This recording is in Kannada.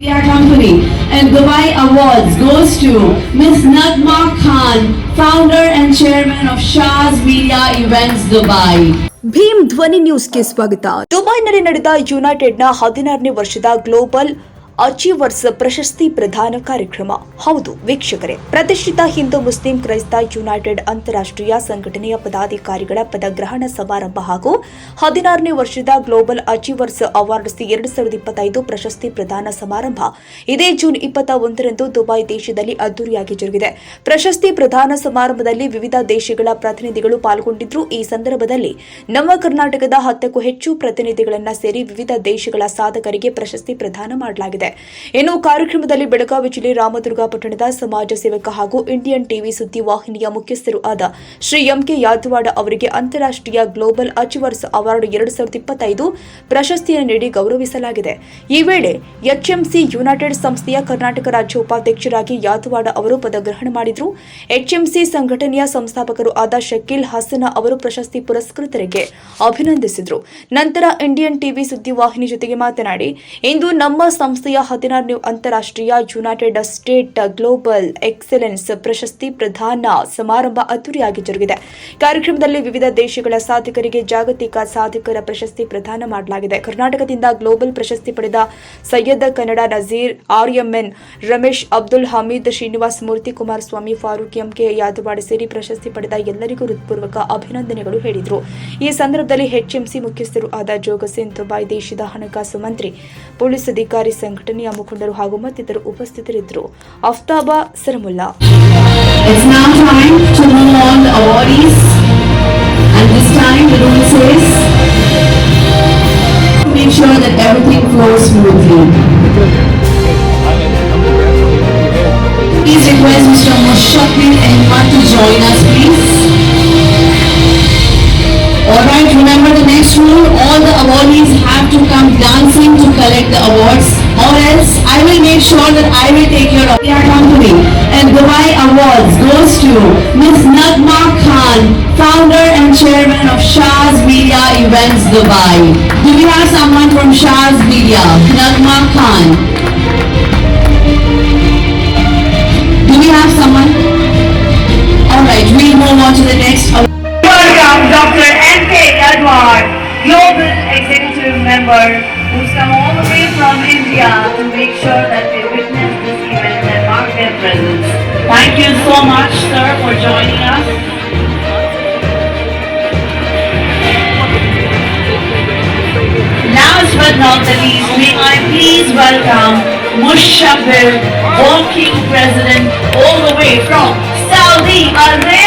Media Company and Dubai Awards goes to Ms. Nagma Khan, founder and chairman of Shah's Media Events Dubai. Bhim ಧ್ವನಿ ನ್ಯೂಸ್ಗೆ ಸ್ವಾಗತ ದುಬೈನಲ್ಲಿ ನಡೆದ ಯುನೈಟೆಡ್ನ ಹದಿನಾರನೇ ವರ್ಷದ ಗ್ಲೋಬಲ್ ಅಚೀವರ್ಸ್ ಪ್ರಶಸ್ತಿ ಪ್ರದಾನ ಕಾರ್ಯಕ್ರಮ ಹೌದು, ವೀಕ್ಷಕರೇ. ಪ್ರತಿಷ್ಠಿತ ಹಿಂದೂ ಮುಸ್ಲಿಂ ಕ್ರೈಸ್ತ ಯುನೈಟೆಡ್ ಅಂತಾರಾಷ್ಟ್ರೀಯ ಸಂಘಟನೆಯ ಪದಾಧಿಕಾರಿಗಳ ಪದಗ್ರಹಣ ಸಮಾರಂಭ ಹಾಗೂ ಹದಿನಾರನೇ ವರ್ಷದ ಗ್ಲೋಬಲ್ ಅಚೀವರ್ಸ್ ಅವಾರ್ಡ್ಸ್ ಎರಡು ಸಾವಿರದ ಇಪ್ಪತ್ತೈದು ಪ್ರಶಸ್ತಿ ಪ್ರದಾನ ಸಮಾರಂಭ ಇದೇ ಜೂನ್ ಇಪ್ಪತ್ತ ಒಂದರಂದು ದುಬೈ ದೇಶದಲ್ಲಿ ಅದ್ದೂರಿಯಾಗಿ ಜರುಗಿದೆ. ಪ್ರಶಸ್ತಿ ಪ್ರದಾನ ಸಮಾರಂಭದಲ್ಲಿ ವಿವಿಧ ದೇಶಗಳ ಪ್ರತಿನಿಧಿಗಳು ಪಾಲ್ಗೊಂಡಿದ್ರು ಈ ಸಂದರ್ಭದಲ್ಲಿ ನಮ್ಮ ಕರ್ನಾಟಕದ ಹತ್ತಕ್ಕೂ ಹೆಚ್ಚು ಪ್ರತಿನಿಧಿಗಳನ್ನು ಸೇರಿ ವಿವಿಧ ದೇಶಗಳ ಸಾಧಕರಿಗೆ ಪ್ರಶಸ್ತಿ ಪ್ರದಾನ ಮಾಡಲಾಗಿದೆ. ಇನ್ನು ಕಾರ್ಯಕ್ರಮದಲ್ಲಿ ಬೆಳಗಾವಿ ಜಿಲ್ಲೆ ರಾಮದುರ್ಗ ಪಟ್ಟಣದ ಸಮಾಜ ಸೇವಕ ಹಾಗೂ ಇಂಡಿಯನ್ ಟಿವಿ ಸುದ್ದಿ ವಾಹಿನಿಯ ಮುಖ್ಯಸ್ಥರು ಆದ ಶ್ರೀ ಎಂಕೆ ಯಾದವಾಡ ಅವರಿಗೆ ಅಂತಾರಾಷ್ಟ್ರೀಯ ಗ್ಲೋಬಲ್ ಅಚೀವರ್ಸ್ ಅವಾರ್ಡ್ ಎರಡು ಸಾವಿರದ ಇಪ್ಪತ್ತೈದು ಪ್ರಶಸ್ತಿಯನ್ನು ನೀಡಿ ಗೌರವಿಸಲಾಗಿದೆ. ಈ ವೇಳೆ ಎಚ್ಎಂಸಿ ಯುನೈಟೆಡ್ ಸಂಸ್ಥೆಯ ಕರ್ನಾಟಕ ರಾಜ್ಯ ಉಪಾಧ್ಯಕ್ಷರಾಗಿ ಯಾದವಾಡ ಅವರು ಪದಗ್ರಹಣ ಮಾಡಿದ್ರು. ಎಚ್ಎಂಸಿ ಸಂಘಟನೆಯ ಸಂಸ್ಥಾಪಕರು ಆದ ಶಕೀಲ್ ಹಸನ ಅವರು ಪ್ರಶಸ್ತಿ ಪುರಸ್ಕೃತರಿಗೆ ಅಭಿನಂದಿಸಿದರು. ನಂತರ ಇಂಡಿಯನ್ ಟಿವಿ ಸುದ್ದಿವಾಹಿನಿ ಜೊತೆಗೆ ಮಾತನಾಡಿ, ಇಂದು ನಮ್ಮ ಸಂಸ್ಥೆಯ ಹದಿನಾರನೇ ಅಂತಾರಾಷ್ಟ್ರೀಯ ಯುನೈಟೆಡ್ ಸ್ಟೇಟ್ ಗ್ಲೋಬಲ್ ಎಕ್ಸಲೆನ್ಸ್ ಪ್ರಶಸ್ತಿ ಪ್ರದಾನ ಸಮಾರಂಭ ಅದ್ದೂರಿಯಾಗಿ ಜರುಗಿದೆ. ಕಾರ್ಯಕ್ರಮದಲ್ಲಿ ವಿವಿಧ ದೇಶಗಳ ಸಾಧಕರಿಗೆ ಜಾಗತಿಕ ಸಾಧಕರ ಪ್ರಶಸ್ತಿ ಪ್ರದಾನ ಮಾಡಲಾಗಿದೆ. ಕರ್ನಾಟಕದಿಂದ ಗ್ಲೋಬಲ್ ಪ್ರಶಸ್ತಿ ಪಡೆದ ಸೈಯದ್ ಕನ್ನಡ ನಜೀರ್ ಆರ್ಎಂಎನ್ ರಮೇಶ್, ಅಬ್ದುಲ್ ಹಮೀದ್, ಶ್ರೀನಿವಾಸ್ ಮೂರ್ತಿ, ಕುಮಾರಸ್ವಾಮಿ, ಫಾರೂಕ್ ಎಂಕೆ ಯಾದವಾಡ ಸೇರಿ ಪ್ರಶಸ್ತಿ ಪಡೆದ ಎಲ್ಲರಿಗೂ ಹೃತ್ಪೂರ್ವಕ ಅಭಿನಂದನೆಗಳು ಹೇಳಿದರು. ಈ ಸಂದರ್ಭದಲ್ಲಿ ಎಚ್ಎಂಸಿ ಮುಖ್ಯಸ್ಥರು ಆದ ಜೋಗಸೇನ್ ದುಬೈ ದೇಶದ ಹಣಕಾಸು ಮಂತ್ರಿ, ಪೊಲೀಸ್ ಅಧಿಕಾರಿ ಸಂಘಟನೆಯ ಮುಖಂಡರು ಹಾಗೂ ಮತ್ತಿತರರು ಉಪಸ್ಥಿತರಿದ್ದರು ಅಫ್ತಾಬಾ ಸರಮುಲ್ಲಾ It's now time to move on the awardees. And this time the rule says, make sure that everything flows smoothly. Please request Mr. Mushakir Ahmad to join us, please. Alright, remember the next rule, all the awardees have to come dancing to collect the awards Or else I will make sure that I will take care of Media company. And Dubai Awards goes to Ms. Nagma Khan, founder and chairman of Shah's Media Events Dubai. Do we have someone from Shah's Media? Nagma Khan. Do we have someone? Alright, we'll move on to the next. Welcome Dr. N.K. Edward, Global Executive Member, who's come all the way from so much, sir, for joining us. Last but not the least, may I please welcome Mushabir, Working President, all the way from Saudi Arabia.